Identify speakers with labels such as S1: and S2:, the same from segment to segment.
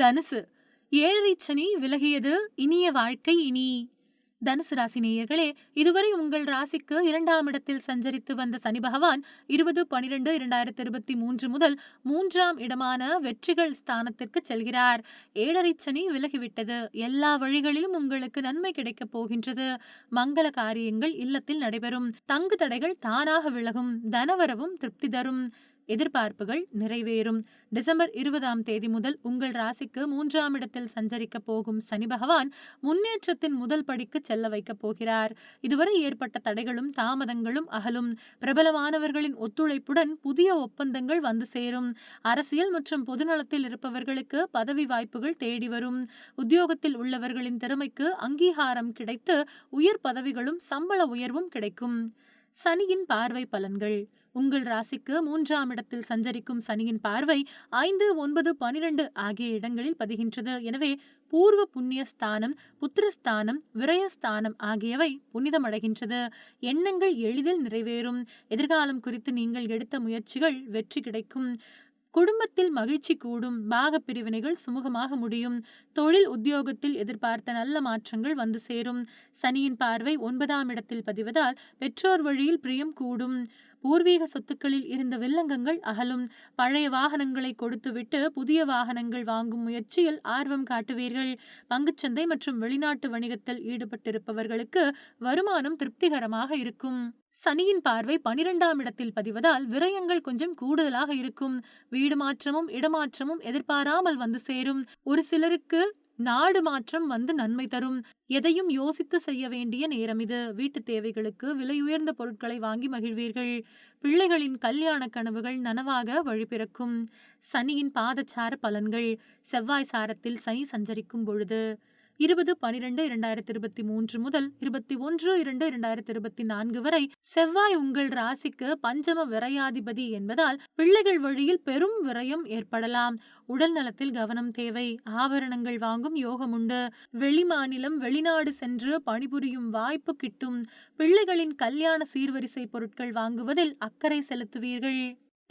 S1: தனுசு. ஏழரை சனி விலகியது இனிய வாழ்க்கை இனி. தனுசு ராசி நேயர்களே இதுவரை உங்கள் ராசிக்கு இரண்டாம் இடத்தில் சஞ்சரித்து வந்த சனி பகவான் இருபது பனிரெண்டு இரண்டாயிரத்தி இருபத்தி மூன்று முதல் மூன்றாம் இடமான வெற்றிகள் ஸ்தானத்திற்கு செல்கிறார். ஏழரை சனி விலகிவிட்டது. எல்லா வழிகளிலும் உங்களுக்கு நன்மை கிடைக்கப் போகின்றது. மங்கள காரியங்கள் இல்லத்தில் நடைபெறும். தங்கு தடைகள் தானாக விலகும். தனவரவும் திருப்தி தரும். எதிர்பார்ப்புகள் நிறைவேறும். டிசம்பர் இருபதாம் தேதி முதல் உங்கள் ராசிக்கு மூன்றாம் இடத்தில் சஞ்சரிக்க போகும் சனி பகவான் முன்னேற்றத்தின் முதல் படிக்கு செல்ல வைக்கப் போகிறார். இதுவரை ஏற்பட்ட தடைகளும் தாமதங்களும் அகலும். பிரபலமானவர்களின் ஒத்துழைப்புடன் புதிய ஒப்பந்தங்கள் வந்து சேரும். அரசியல் மற்றும் பொதுநலத்தில் இருப்பவர்களுக்கு பதவி வாய்ப்புகள் தேடி வரும். உத்தியோகத்தில் உள்ளவர்களின் திறமைக்கு அங்கீகாரம் கிடைத்து உயர் பதவிகளும் சம்பள உயர்வும் கிடைக்கும். சனியின் பார்வை பலன்கள். உங்கள் ராசிக்கு மூன்றாம் இடத்தில் சஞ்சரிக்கும் சனியின் பார்வை ஐந்து ஒன்பது பனிரெண்டு ஆகிய இடங்களில் பதிகின்றது. எனவே பூர்வ புண்ணிய ஸ்தானம் புத்திரஸ்தானம் விரயஸ்தானம் ஆகியவை புனிதமடைகின்றது எண்ணங்கள் எளிதில் நிறைவேறும். எதிர்காலம் குறித்து நீங்கள் எடுத்த முயற்சிகள் வெற்றி கிடைக்கும். குடும்பத்தில் மகிழ்ச்சி கூடும். பாக பிரிவினைகள் சுமூகமாக முடியும். தொழில் உத்தியோகத்தில் எதிர்பார்த்த நல்ல மாற்றங்கள் வந்து சேரும். சனியின் பார்வை ஒன்பதாம் இடத்தில் பதிவதால் பெற்றோர் வழியில் பிரியம் கூடும். பூர்வீக சொத்துக்களில் இருந்த வில்லங்கங்கள் அகலும். பழைய வாகனங்களை கொடுத்துவிட்டு புதிய வாகனங்கள் வாங்கும் முயற்சியில் ஆர்வம் காட்டுவீர்கள். பங்குச்சந்தை மற்றும் வெளிநாட்டு வணிகத்தில் ஈடுபட்டிருப்பவர்களுக்கு வருமானம் திருப்திகரமாக இருக்கும். சனியின் பார்வை பனிரெண்டாம் இடத்தில் பதிவதால் விரயங்கள் கொஞ்சம் கூடுதலாக இருக்கும். வீடு மாற்றமும் இடமாற்றமும் எதிர்பாராமல் வந்து சேரும். ஒரு சிலருக்கு நாடு மாற்றம் வந்து நன்மை தரும். எதையும் யோசித்து செய்ய வேண்டிய நேரம் இது. வீட்டு தேவைகளுக்கு விலை உயர்ந்த பொருட்களை வாங்கி மகிழ்வீர்கள். பிள்ளைகளின் கல்யாண கனவுகள் நனவாக வழிபிறக்கும் சனியின் பாதச்சார பலன்கள் செவ்வாய் சாரத்தில் சனி சஞ்சரிக்கும் பொழுது. இருபது பனிரெண்டு இரண்டாயிரத்தி இருபத்தி மூன்று முதல் இருபத்தி ஒன்று இரண்டு இரண்டாயிரத்தி இருபத்தி நான்கு வரை செவ்வாய் உங்கள் ராசிக்கு பஞ்சம விரையாதிபதி என்பதால் பிள்ளைகள் வழியில் பெரும் விரயம் ஏற்படலாம். உடல் நலத்தில் கவனம் தேவை. ஆபரணங்கள் வாங்கும் யோகம் உண்டு. வெளிமாநிலம் வெளிநாடு சென்று பணிபுரியும் வாய்ப்பு கிட்டும். பிள்ளைகளின் கல்யாண சீர்வரிசை பொருட்கள் வாங்குவதில் அக்கறை செலுத்துவீர்கள்.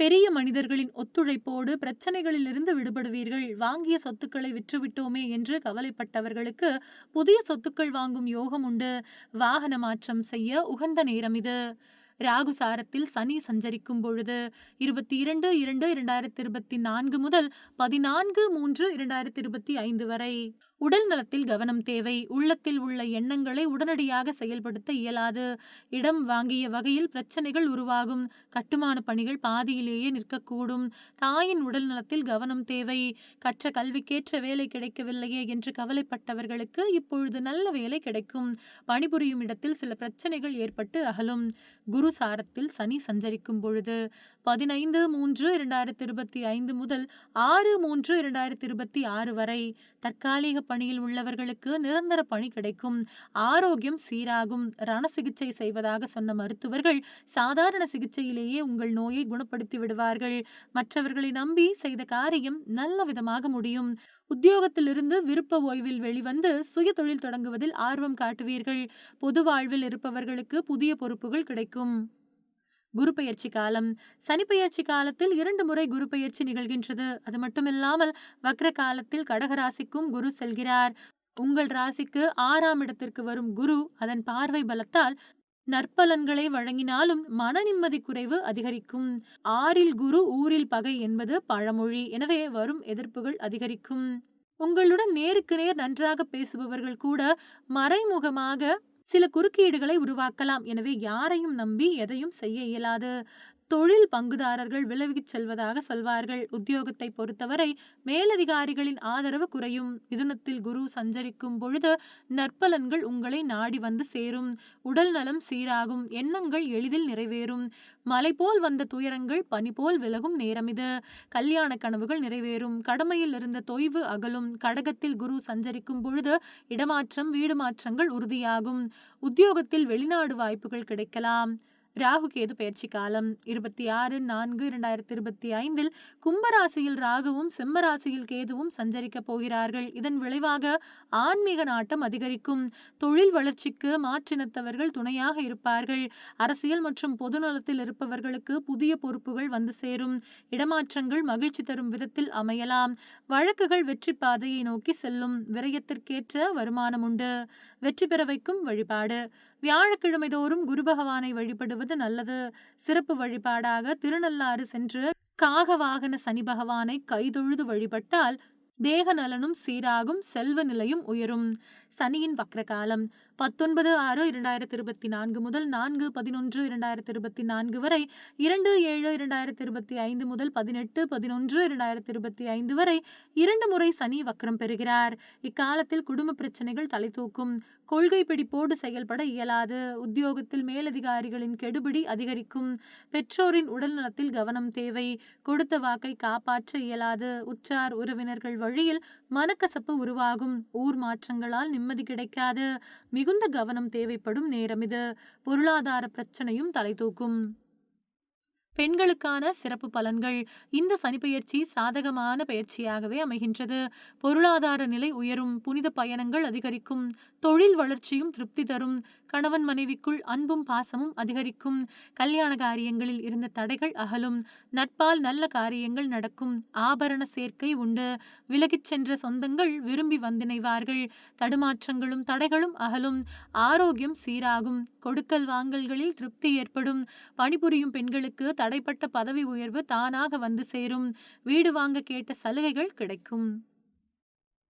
S1: பெரிய மனிதர்களின் ஒத்துழைப்போடு பிரச்சனைகளிலிருந்து விடுபடுவீர்கள். வாங்கிய சொத்துக்களை விற்றுவிட்டோமே என்று கவலைப்பட்டவர்களுக்கு புதிய சொத்துக்கள் வாங்கும் யோகம் உண்டு. வாகன மாற்றம் செய்ய உகந்த நேரம் இது. ராகு சாரத்தில் சனி சஞ்சரிக்கும் பொழுது இருபத்தி இரண்டு இரண்டு இரண்டாயிரத்தி இருபத்தி நான்கு முதல் பதினான்கு மூன்று இரண்டாயிரத்தி இருபத்தி ஐந்து வரை. உடல் நலத்தில் கவனம் தேவை. உள்ளத்தில் உள்ள எண்ணங்களை உடனடியாக செயல்படுத்த இயலாது. இடம் வாங்கிய வகையில் பிரச்சனைகள் உருவாகும். கட்டுமான பணிகள் பாதியிலேயே நிற்கக்கூடும். தாயின் உடல் நலத்தில் கவனம் தேவை. கற்ற கல்விக்கேற்ற வேலை கிடைக்கவில்லையே என்று கவலைப்பட்டவர்களுக்கு இப்பொழுது நல்ல வேலை கிடைக்கும். பணிபுரியும் இடத்தில் சில பிரச்சனைகள் ஏற்பட்டு அகலும். குரு சாரத்தில் சனி சஞ்சரிக்கும் பொழுது பதினைந்து மூன்று இரண்டாயிரத்தி இருபத்தி ஐந்து முதல் ஆறு மூன்று இரண்டாயிரத்தி இருபத்தி ஆறு வரை தற்காலிக பணியில் உள்ளவர்களுக்கு நிரந்தர பணி கிடைக்கும். ஆரோக்கியம் சீராகும். ரண சிகிச்சை செய்வதாக சொன்ன மருத்துவர்கள் சாதாரண சிகிச்சையிலேயே உங்கள் நோயை குணப்படுத்தி விடுவார்கள். மற்றவர்களை நம்பி செய்த காரியம் நல்ல விதமாக முடியும். உத்தியோகத்திலிருந்து விருப்ப ஓய்வில் வெளிவந்து சுய தொழில் தொடங்குவதில் ஆர்வம் காட்டுவீர்கள். பொது வாழ்வில் இருப்பவர்களுக்கு புதிய பொறுப்புகள் கிடைக்கும். குரு பெயர்ச்சி காலம். சனி பெயர்ச்சி காலத்தில் இரண்டு முறை குரு பெயர்ச்சி நிகழ்கின்றது. அது மட்டுமில்லாமல் வக்ர காலத்தில் கடகராசிக்கும் குரு செல்கிறார். உங்கள் ராசிக்கு ஆறாம் இடத்திற்கு வரும் குரு அதன் பார்வை பலத்தால் நற்பலன்களை வழங்கினாலும் மன நிம்மதி குறைவு அதிகரிக்கும். ஆறில் குரு ஊரில் பகை என்பது பழமொழி. எனவே வரும் எதிர்ப்புகள் அதிகரிக்கும். உங்களுடன் நேருக்கு நேர் நன்றாக பேசுபவர்கள் கூட மறைமுகமாக சில குறுக்கீடுகளை உருவாக்கலாம். எனவே யாரையும் நம்பி எதையும் செய்ய இயலாது. தொழில் பங்குதாரர்கள் விலகிச் செல்வதாக சொல்வார்கள். உத்தியோகத்தை பொறுத்தவரை மேலதிகாரிகளின் ஆதரவு குறையும். மிதுனத்தில் குரு சஞ்சரிக்கும் பொழுது நற்பலன்கள் உங்களை நாடி வந்து சேரும். உடல் நலம் சீராகும். எண்ணங்கள் எளிதில் நிறைவேறும். மலை போல் வந்த துயரங்கள் பனி போல் விலகும் நேரம் இது. கல்யாண கனவுகள் நிறைவேறும். கடமையில் இருந்த தொய்வு அகலும். கடகத்தில் குரு சஞ்சரிக்கும் பொழுது இடமாற்றம் வீடு மாற்றங்கள் உறுதியாகும். உத்தியோகத்தில் வெளிநாடு வாய்ப்புகள் கிடைக்கலாம். ராகு கேது பயிற்சி காலம்? இருபத்தி ஆறு நான்கு இரண்டாயிரத்தி இருபத்தி ஐந்தில் கும்பராசியில் ராகுவும் சிம்மராசியில் கேதுவும் சஞ்சரிக்க போகிறார்கள். இதன் விளைவாக ஆன்மீக நாட்டம் அதிகரிக்கும். தொழில் வளர்ச்சிக்கு மாற்றினத்தவர்கள் துணையாக இருப்பார்கள். அரசியல் மற்றும் பொதுநலத்தில் இருப்பவர்களுக்கு புதிய பொறுப்புகள் வந்து சேரும். இடமாற்றங்கள் மகிழ்ச்சி தரும் விதத்தில் அமையலாம். வழக்குகள் வெற்றி பாதையை நோக்கி செல்லும். விரயத்திற்கேற்ற வருமானம் உண்டு வெற்றி பெற வைக்கும் வழிபாடு. வியாழக்கிழமை தோறும் குரு பகவானை வழிபடுவது நல்லது. சிறப்பு வழிபாடாக திருநள்ளாறு சென்று காக வாகன சனி பகவானை கைதொழுது வழிபட்டால் தேக நலனும் சீராகும் செல்வ நிலையும் உயரும். சனியின் வக்ரகாலம். பத்தொன்பது ஆறு இரண்டாயிரத்தி இருபத்தி நான்கு முதல் நான்கு பதினொன்று இரண்டாயிரத்தி இருபத்தி நான்கு வரை இரண்டு ஏழு இரண்டாயிரத்தி இருபத்தி ஐந்து முதல் பதினெட்டு பதினொன்று இரண்டாயிரத்தி இருபத்தி ஐந்து வரை இரண்டு முறை சனி வக்ரம் பெறுகிறார். இக்காலத்தில் குடும்ப பிரச்சனைகள் தலை தூக்கும். கொள்கை பிடிப்போடு செயல்பட இயலாது. உத்தியோகத்தில் மேலதிகாரிகளின் கெடுபிடி அதிகரிக்கும். பெற்றோரின் உடல்நலத்தில் கவனம் தேவை. கொடுத்த வாக்கை காப்பாற்ற இயலாது. உற்றார் உறவினர்கள் வழியில் மனக்கசப்பு உருவாகும். ஊர் மாற்றங்களால் நிம்மதி கிடைக்காது. மிக மிகுந்த கவனம் தேவைப்படும் நேரம் இது. பொருளாதார பிரச்சனையும் தலை தூக்கும். பெண்களுக்கான சிறப்பு பலன்கள் இந்த சனிப்பெயர்ச்சி சாதகமான பயிற்சியாகவே அமைகின்றது. பொருளாதார நிலை உயரும் புனித பயணங்கள் அதிகரிக்கும் தொழில் வளர்ச்சியும் திருப்தி தரும் கணவன் மனைவிக்குள் அன்பும் பாசமும் அதிகரிக்கும். கல்யாண காரியங்களில் இருந்த தடைகள் அகலும். நட்பால் நல்ல காரியங்கள் நடக்கும். ஆபரண சேர்க்கை உண்டு. விலகிச் சென்ற சொந்தங்கள் விரும்பி வந்திணைவார்கள். தடுமாற்றங்களும் தடைகளும் அகலும். ஆரோக்கியம் சீராகும். கொடுக்கல் வாங்கல்களில் திருப்தி ஏற்படும். பணிபுரியும் பெண்களுக்கு தடைப்பட்ட பதவி உயர்வு தானாக வந்து சேரும். வீடு வாங்க கேட்ட சலுகைகள் கிடைக்கும்.